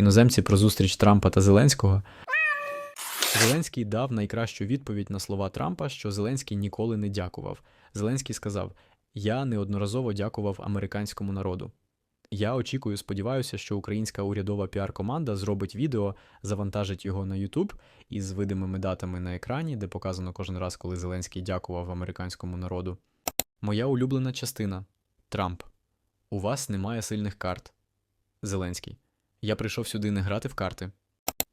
іноземці про зустріч Трампа та Зеленського. Зеленський дав найкращу відповідь на слова Трампа, що Зеленський ніколи не дякував. Зеленський сказав: Я неодноразово дякував американському народу. Я очікую, сподіваюся, що українська урядова піар-команда зробить відео, завантажить його на YouTube із видимими датами на екрані, де показано кожен раз, коли Зеленський дякував американському народу. Моя улюблена частина Трамп. У вас немає сильних карт. Зеленський. Я прийшов сюди не грати в карти.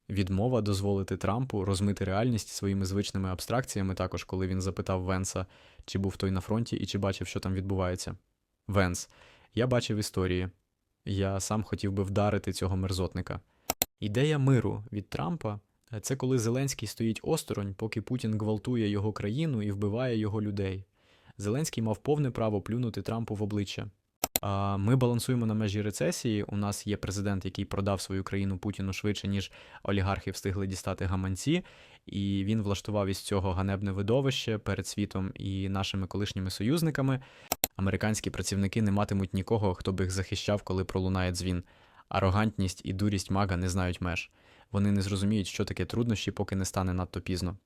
Відмова дозволити Трампу розмити реальність своїми звичними абстракціями, також коли він запитав Венса, чи був той на фронті і чи бачив, що там відбувається. Венс. Я бачив історії. Я сам хотів би вдарити цього мерзотника. Ідея миру від Трампа це коли Зеленський стоїть осторонь, поки Путін гвалтує його країну і вбиває його людей. Зеленський мав повне право плюнути Трампу в обличчя. Ми балансуємо на межі рецесії. У нас є президент, який продав свою країну Путіну швидше, ніж олігархи встигли дістати гаманці, і він влаштував із цього ганебне видовище перед світом і нашими колишніми союзниками. Американські працівники не матимуть нікого, хто би їх захищав, коли пролунає дзвін. Арогантність і дурість мага не знають меж. Вони не зрозуміють, що таке труднощі, поки не стане надто пізно.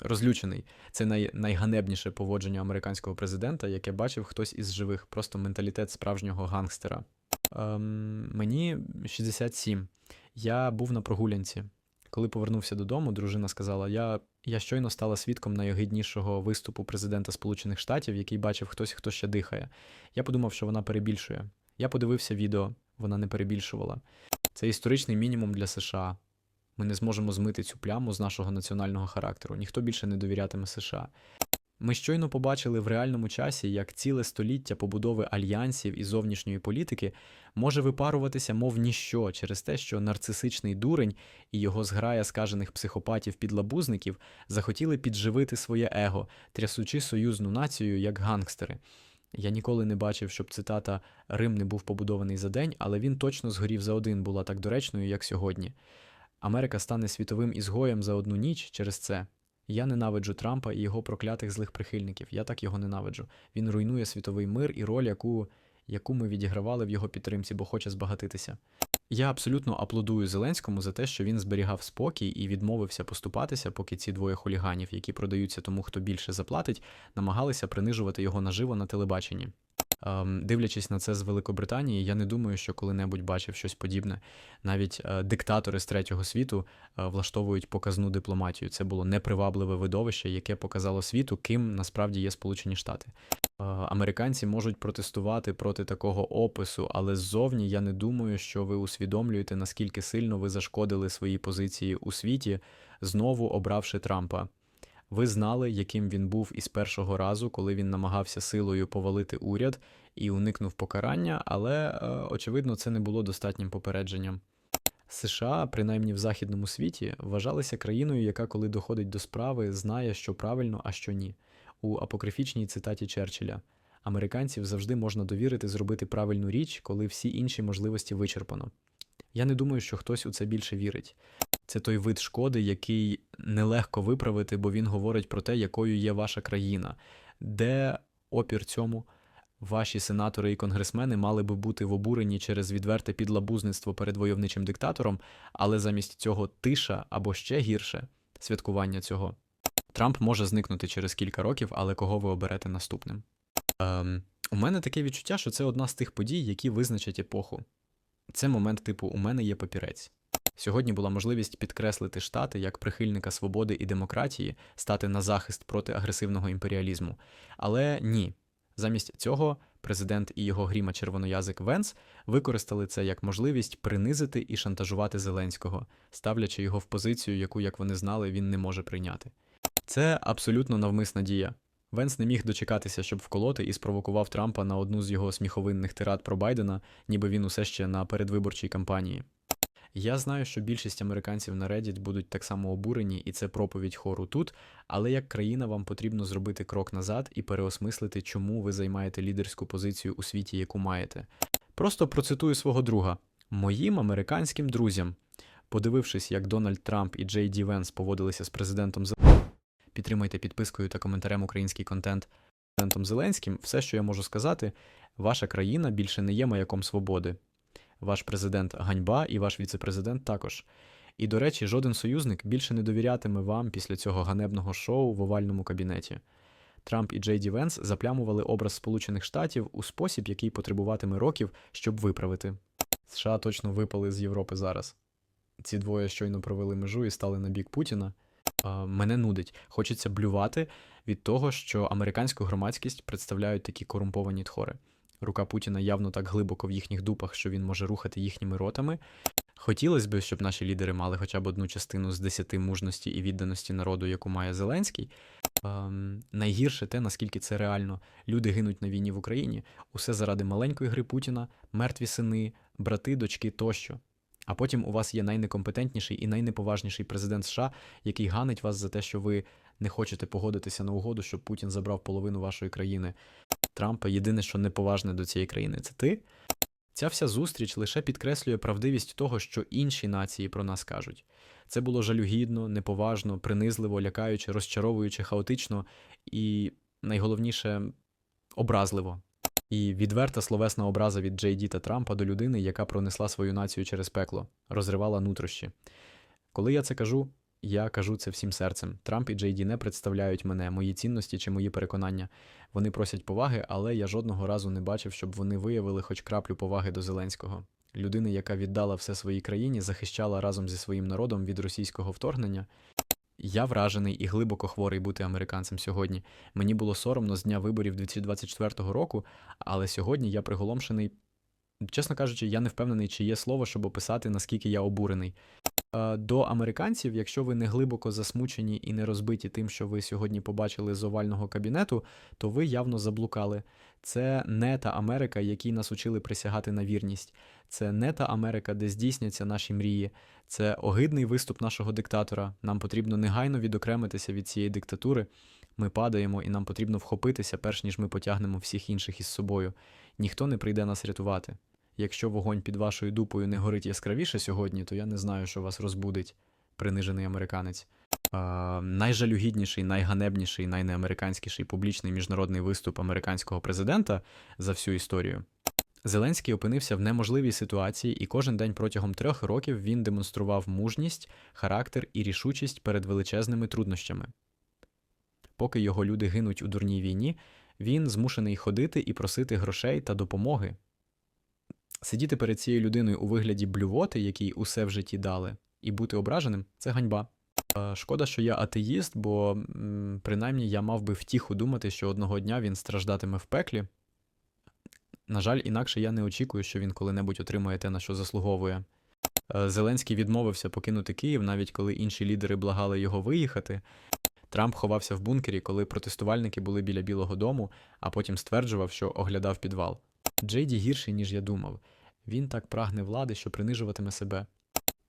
Розлючений це най... найганебніше поводження американського президента, яке бачив хтось із живих, просто менталітет справжнього гангстера. Ем, мені 67. Я був на прогулянці. Коли повернувся додому, дружина сказала: Я, я щойно стала свідком найогиднішого виступу президента Сполучених Штатів, який бачив хтось, хто ще дихає. Я подумав, що вона перебільшує. Я подивився відео, вона не перебільшувала. Це історичний мінімум для США. Ми не зможемо змити цю пляму з нашого національного характеру. Ніхто більше не довірятиме США. Ми щойно побачили в реальному часі, як ціле століття побудови альянсів і зовнішньої політики може випаруватися, мов ніщо, через те, що нарцисичний дурень і його зграя скажених психопатів-підлабузників захотіли підживити своє его, трясучи союзну націю як гангстери. Я ніколи не бачив, щоб цитата Рим не був побудований за день, але він точно згорів за один була так доречною, як сьогодні. Америка стане світовим ізгоєм за одну ніч через це. Я ненавиджу Трампа і його проклятих злих прихильників. Я так його ненавиджу. Він руйнує світовий мир і роль, яку, яку ми відігравали в його підтримці, бо хоче збагатитися. Я абсолютно аплодую Зеленському за те, що він зберігав спокій і відмовився поступатися, поки ці двоє хуліганів, які продаються тому, хто більше заплатить, намагалися принижувати його наживо на телебаченні. Ем, Дивлячись на це з Великобританії, я не думаю, що коли-небудь бачив щось подібне. Навіть е, диктатори з третього світу е, влаштовують показну дипломатію. Це було непривабливе видовище, яке показало світу, ким насправді є Сполучені Штати. Е, Американці можуть протестувати проти такого опису, але ззовні я не думаю, що ви усвідомлюєте, наскільки сильно ви зашкодили своїй позиції у світі, знову обравши Трампа. Ви знали, яким він був із першого разу, коли він намагався силою повалити уряд і уникнув покарання, але, е, очевидно, це не було достатнім попередженням. США, принаймні в західному світі, вважалися країною, яка, коли доходить до справи, знає, що правильно, а що ні. У апокрифічній цитаті Черчилля американців завжди можна довірити зробити правильну річ, коли всі інші можливості вичерпано. Я не думаю, що хтось у це більше вірить. Це той вид шкоди, який нелегко виправити, бо він говорить про те, якою є ваша країна, де опір цьому ваші сенатори і конгресмени мали би бути в обуренні через відверте підлабузництво перед войовничим диктатором, але замість цього тиша або ще гірше святкування цього. Трамп може зникнути через кілька років, але кого ви оберете наступним? Ем, у мене таке відчуття, що це одна з тих подій, які визначать епоху. Це момент типу У мене є папірець. Сьогодні була можливість підкреслити штати як прихильника свободи і демократії, стати на захист проти агресивного імперіалізму. Але ні. Замість цього президент і його гріма червоноязик Венс використали це як можливість принизити і шантажувати Зеленського, ставлячи його в позицію, яку, як вони знали, він не може прийняти. Це абсолютно навмисна дія. Венс не міг дочекатися, щоб вколоти і спровокував Трампа на одну з його сміховинних тирад про Байдена, ніби він усе ще на передвиборчій кампанії. Я знаю, що більшість американців на Reddit будуть так само обурені, і це проповідь хору тут, але як країна вам потрібно зробити крок назад і переосмислити, чому ви займаєте лідерську позицію у світі, яку маєте. Просто процитую свого друга: моїм американським друзям, подивившись, як Дональд Трамп і Джей Ді Венс поводилися з президентом Зеленським, підтримайте підпискою та коментарем український контент президентом Зеленським. Все, що я можу сказати, ваша країна більше не є маяком свободи. Ваш президент ганьба, і ваш віцепрезидент також. І, до речі, жоден союзник більше не довірятиме вам після цього ганебного шоу в овальному кабінеті. Трамп і Джей Ді Венс заплямували образ Сполучених Штатів у спосіб, який потребуватиме років, щоб виправити. США точно випали з Європи зараз. Ці двоє щойно провели межу і стали на бік Путіна. А, мене нудить. Хочеться блювати від того, що американську громадськість представляють такі корумповані тхори. Рука Путіна явно так глибоко в їхніх дупах, що він може рухати їхніми ротами. Хотілося б, щоб наші лідери мали хоча б одну частину з десяти мужності і відданості народу, яку має Зеленський. Ем, найгірше те, наскільки це реально. Люди гинуть на війні в Україні. Усе заради маленької гри Путіна, мертві сини, брати, дочки тощо. А потім у вас є найнекомпетентніший і найнеповажніший президент США, який ганить вас за те, що ви не хочете погодитися на угоду, щоб Путін забрав половину вашої країни. Трампа єдине, що неповажне до цієї країни, це ти. Ця вся зустріч лише підкреслює правдивість того, що інші нації про нас кажуть. Це було жалюгідно, неповажно, принизливо, лякаюче, розчаровуюче, хаотично і, найголовніше, образливо. І відверта словесна образа від Джей Ді Трампа до людини, яка пронесла свою націю через пекло, розривала нутрощі. Коли я це кажу, я кажу це всім серцем. Трамп і Джей Ді не представляють мене, мої цінності чи мої переконання. Вони просять поваги, але я жодного разу не бачив, щоб вони виявили хоч краплю поваги до Зеленського. Людини, яка віддала все своїй країні, захищала разом зі своїм народом від російського вторгнення. Я вражений і глибоко хворий бути американцем сьогодні. Мені було соромно з дня виборів 2024 року, але сьогодні я приголомшений. Чесно кажучи, я не впевнений, чи є слово, щоб описати, наскільки я обурений. Е, До американців, якщо ви не глибоко засмучені і не розбиті тим, що ви сьогодні побачили з овального кабінету, то ви явно заблукали. Це не та Америка, якій нас учили присягати на вірність. Це не та Америка, де здійсняться наші мрії. Це огидний виступ нашого диктатора. Нам потрібно негайно відокремитися від цієї диктатури. Ми падаємо, і нам потрібно вхопитися, перш ніж ми потягнемо всіх інших із собою. Ніхто не прийде нас рятувати. Якщо вогонь під вашою дупою не горить яскравіше сьогодні, то я не знаю, що вас розбудить, принижений американець. А, найжалюгідніший, найганебніший, найнеамериканськіший публічний міжнародний виступ американського президента за всю історію. Зеленський опинився в неможливій ситуації, і кожен день протягом трьох років він демонстрував мужність, характер і рішучість перед величезними труднощами. Поки його люди гинуть у дурній війні, він змушений ходити і просити грошей та допомоги. Сидіти перед цією людиною у вигляді блювоти, якій усе в житті дали, і бути ображеним це ганьба. Шкода, що я атеїст, бо принаймні я мав би втіху думати, що одного дня він страждатиме в пеклі. На жаль, інакше я не очікую, що він коли-небудь отримає те, на що заслуговує. Зеленський відмовився покинути Київ, навіть коли інші лідери благали його виїхати. Трамп ховався в бункері, коли протестувальники були біля Білого дому, а потім стверджував, що оглядав підвал. Джейді гірший, ніж я думав. Він так прагне влади, що принижуватиме себе.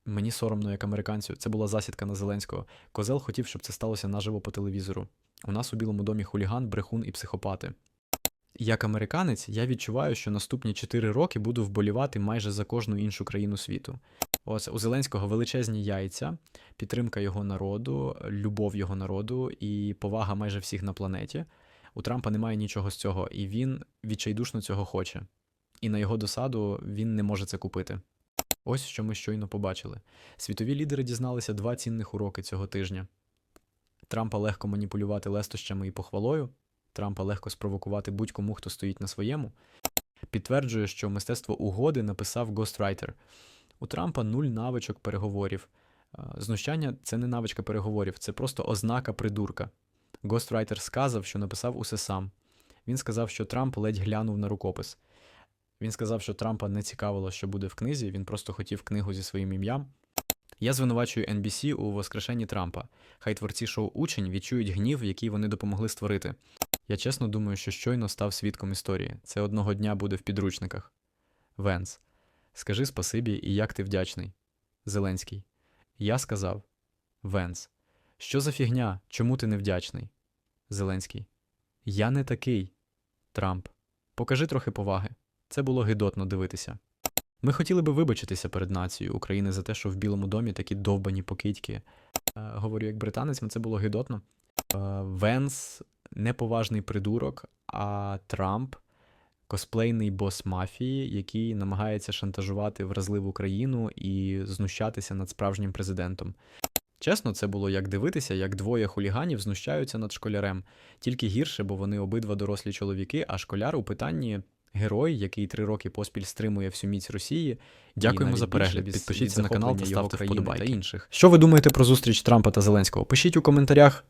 Мені соромно, як американцю, це була засідка на Зеленського. Козел хотів, щоб це сталося наживо по телевізору. У нас у Білому домі хуліган, брехун і психопати. Як американець, я відчуваю, що наступні 4 роки буду вболівати майже за кожну іншу країну світу. Ось у Зеленського величезні яйця, підтримка його народу, любов його народу і повага майже всіх на планеті. У Трампа немає нічого з цього, і він відчайдушно цього хоче. І на його досаду він не може це купити. Ось що ми щойно побачили. Світові лідери дізналися два цінних уроки цього тижня. Трампа легко маніпулювати лестощами і похвалою, Трампа легко спровокувати будь-кому, хто стоїть на своєму. Підтверджує, що мистецтво угоди написав гострайтер. У Трампа нуль навичок переговорів. Е, Знущання це не навичка переговорів, це просто ознака придурка. Гострайтер сказав, що написав усе сам. Він сказав, що Трамп ледь глянув на рукопис. Він сказав, що Трампа не цікавило, що буде в книзі, він просто хотів книгу зі своїм ім'ям. Я звинувачую NBC у воскрешенні Трампа. Хай творці шоу Учень відчують гнів, який вони допомогли створити. Я чесно думаю, що щойно став свідком історії. Це одного дня буде в підручниках. Венс. Скажи спасибі і як ти вдячний. Зеленський. Я сказав. Венс. Що за фігня? Чому ти не вдячний? Зеленський. Я не такий. Трамп. Покажи трохи поваги. Це було гидотно дивитися. Ми хотіли би вибачитися перед нацією України за те, що в Білому домі такі довбані покидьки. Е, говорю, як британець, це було гидотно. Е, Венс неповажний придурок, а Трамп косплейний бос мафії, який намагається шантажувати вразливу країну і знущатися над справжнім президентом. Чесно, це було як дивитися, як двоє хуліганів знущаються над школярем. Тільки гірше, бо вони обидва дорослі чоловіки, а школяр у питанні герой, який три роки поспіль стримує всю міць Росії. Дякуємо за перегляд. Підпишіться на канал та ставте вподобайки. та інших. Що ви думаєте про зустріч Трампа та Зеленського? Пишіть у коментарях.